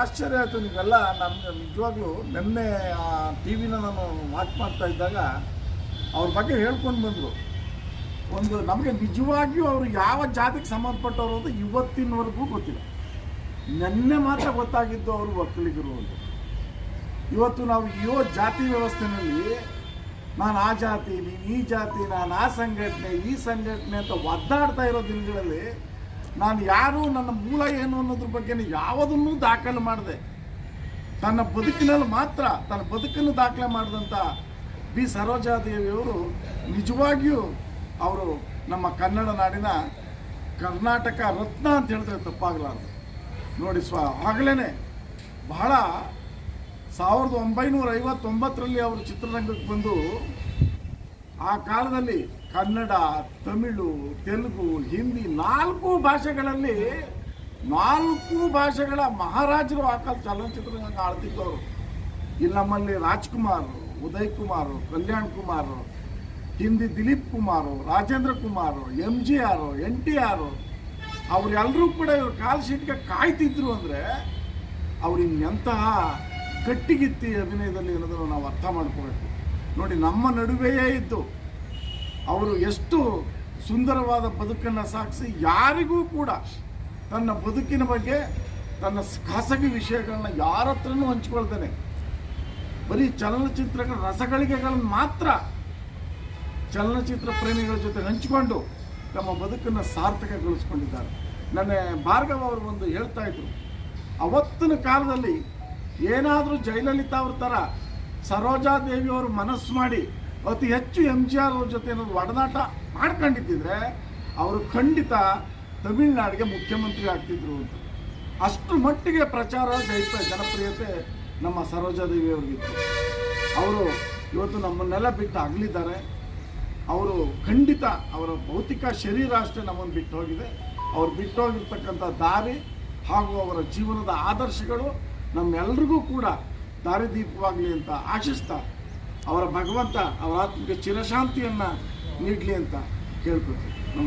ಆಶ್ಚರ್ಯ ಆಯಿತು ನೀವೆಲ್ಲ ನಮಗೆ ನಿಜವಾಗ್ಲೂ ನಿನ್ನೆ ಟಿ ವಿನ ನಾನು ವಾಚ್ ಮಾಡ್ತಾ ಇದ್ದಾಗ ಅವ್ರ ಬಗ್ಗೆ ಹೇಳ್ಕೊಂಡು ಬಂದರು. ಒಂದು ನಮಗೆ ನಿಜವಾಗಿಯೂ ಅವರು ಯಾವ ಜಾತಿಗೆ ಸಂಬಂಧಪಟ್ಟವರು ಅಂತ ಇವತ್ತಿನವರೆಗೂ ಗೊತ್ತಿಲ್ಲ. ನಿನ್ನೆ ಮಾತ್ರ ಗೊತ್ತಾಗಿದ್ದು ಅವರು ಒಕ್ಕಲಿಗರು ಅಂತ. ಇವತ್ತು ನಾವು ಯೋ ಜಾತಿ ವ್ಯವಸ್ಥೆಯಲ್ಲಿ ನಾನು ಆ ಜಾತಿ ನೀನು ಈ ಜಾತಿ ನಾನು ಆ ಸಂಘಟನೆ, ಈ ಸಂಘಟನೆ ಅಂತ ಒದ್ದಾಡ್ತಾ ಇರೋ ದಿನಗಳಲ್ಲಿ ನಾನು ಯಾರು, ನನ್ನ ಮೂಲ ಏನು ಅನ್ನೋದ್ರ ಬಗ್ಗೆ ಯಾವುದನ್ನು ದಾಖಲೆ ಮಾಡಿದೆ, ತನ್ನ ಬದುಕಿನಲ್ಲಿ ಮಾತ್ರ, ತನ್ನ ಬದುಕನ್ನು ದಾಖಲೆ ಮಾಡಿದಂಥ ಬಿ. ಸರೋಜಾದೇವಿಯವರು ನಿಜವಾಗಿಯೂ ಅವರು ನಮ್ಮ ಕನ್ನಡ ನಾಡಿನ ಕರ್ನಾಟಕ ರತ್ನ ಅಂತ ಹೇಳಿದ್ರೆ ತಪ್ಪಾಗಲಾರದು. ನೋಡಿ ಸ್ವ ಆಗಲೇ ಬಹಳ ಸಾವಿರದ ಒಂಬೈನೂರ ಐವತ್ತೊಂಬತ್ತರಲ್ಲಿ ಅವರು ಚಿತ್ರರಂಗಕ್ಕೆ ಬಂದು ಆ ಕಾಲದಲ್ಲಿ ಕನ್ನಡ, ತಮಿಳು, ತೆಲುಗು, ಹಿಂದಿ ನಾಲ್ಕು ಭಾಷೆಗಳಲ್ಲಿ, ನಾಲ್ಕು ಭಾಷೆಗಳ ಮಹಾರಾಜರು ಆ ಕಾಲ ಚಲನಚಿತ್ರರಂಗ ಆಳ್ತಿದ್ದವರು ಇಲ್ಲಿ ನಮ್ಮಲ್ಲಿ Rajkumar, Uday Kumar, Kalyan Kumar, Hindi Dilip Kumar, Rajendra Kumar M G R N T R ಅವರೆಲ್ಲರೂ ಕೂಡ ಇವ್ರ ಕಾಲ್ ಶೀಟ್ಗೆ ಕಾಯ್ತಿದ್ರು ಅಂದರೆ ಅವ್ರು ಇನ್ನೆಂತಹ ಕಟ್ಟಿಗಿತ್ತಿ ಅಭಿನಯದಲ್ಲಿ ಅನ್ನೋದನ್ನು ನಾವು ಅರ್ಥ ಮಾಡ್ಕೋಬೇಕು. ನೋಡಿ, ನಮ್ಮ ನಡುವೆಯೇ ಇದ್ದು ಅವರು ಎಷ್ಟು ಸುಂದರವಾದ ಬದುಕನ್ನು ಸಾಗಿಸಿ ಯಾರಿಗೂ ಕೂಡ ತನ್ನ ಬದುಕಿನ ಬಗ್ಗೆ, ತನ್ನ ಖಾಸಗಿ ವಿಷಯಗಳನ್ನ ಯಾರ ಹತ್ರನೂ ಹಂಚ್ಕೊಳ್ತಾನೆ ಬರೀ ಚಲನಚಿತ್ರಗಳ ರಸಗಳಿಗೆಗಳನ್ನು ಮಾತ್ರ ಚಲನಚಿತ್ರ ಪ್ರೇಮಿಗಳ ಜೊತೆ ಹಂಚಿಕೊಂಡು ತಮ್ಮ ಬದುಕನ್ನು ಸಾರ್ಥಕಗೊಳಿಸ್ಕೊಂಡಿದ್ದಾರೆ. ನನ್ನ ಭಾರ್ಗವ ಅವರು ಒಂದು ಹೇಳ್ತಾ ಇದ್ರು, ಅವತ್ತಿನ ಕಾಲದಲ್ಲಿ ಏನಾದರೂ ಜಯಲಲಿತಾ ಅವ್ರ ಥರ ಸರೋಜಾದೇವಿ ಅವರು ಮನಸ್ಸು ಮಾಡಿ ಅತಿ ಹೆಚ್ಚು ಎಂ ಜಿ ಆರ್ ಅವ್ರ ಜೊತೆ ಏನಾದ್ರು ಒಡನಾಟ ಮಾಡ್ಕೊಂಡಿದ್ದಿದ್ರೆ ಅವರು ಖಂಡಿತ ತಮಿಳುನಾಡಿಗೆ ಮುಖ್ಯಮಂತ್ರಿ ಆಗ್ತಿದ್ರು ಅಂತ. ಅಷ್ಟು ಮಟ್ಟಿಗೆ ಪ್ರಚಾರ ಜೈತ ಜನಪ್ರಿಯತೆ ನಮ್ಮ ಸರೋಜಾದೇವಿ ಅವ್ರಿಗಿತ್ತು ಅವರು ಇವತ್ತು ನಮ್ಮನ್ನೆಲ್ಲ ಬಿಟ್ಟು ಅಗಲಿದ್ದಾರೆ. ಅವರು ಖಂಡಿತ ಅವರ ಭೌತಿಕ ಶರೀರ ಅಷ್ಟೇ ನಮ್ಮನ್ನು ಬಿಟ್ಟು ಹೋಗಿದೆ. ಅವ್ರು ಬಿಟ್ಟು ಹೋಗಿರ್ತಕ್ಕಂಥ ದಾರಿ ಹಾಗೂ ಅವರ ಜೀವನದ ಆದರ್ಶಗಳು ನಮ್ಮೆಲ್ರಿಗೂ ಕೂಡ ದಾರಿದೀಪವಾಗಲಿ ಅಂತ ಆಶಿಸ್ತಾ ಅವರ ಭಗವಂತ ಅವರ ಆತ್ಮಕ್ಕೆ ಚಿರಶಾಂತಿಯನ್ನು ನೀಡಲಿ ಅಂತ ಕೇಳ್ಕೊತೀವಿ ನಮಸ್ಕಾರ.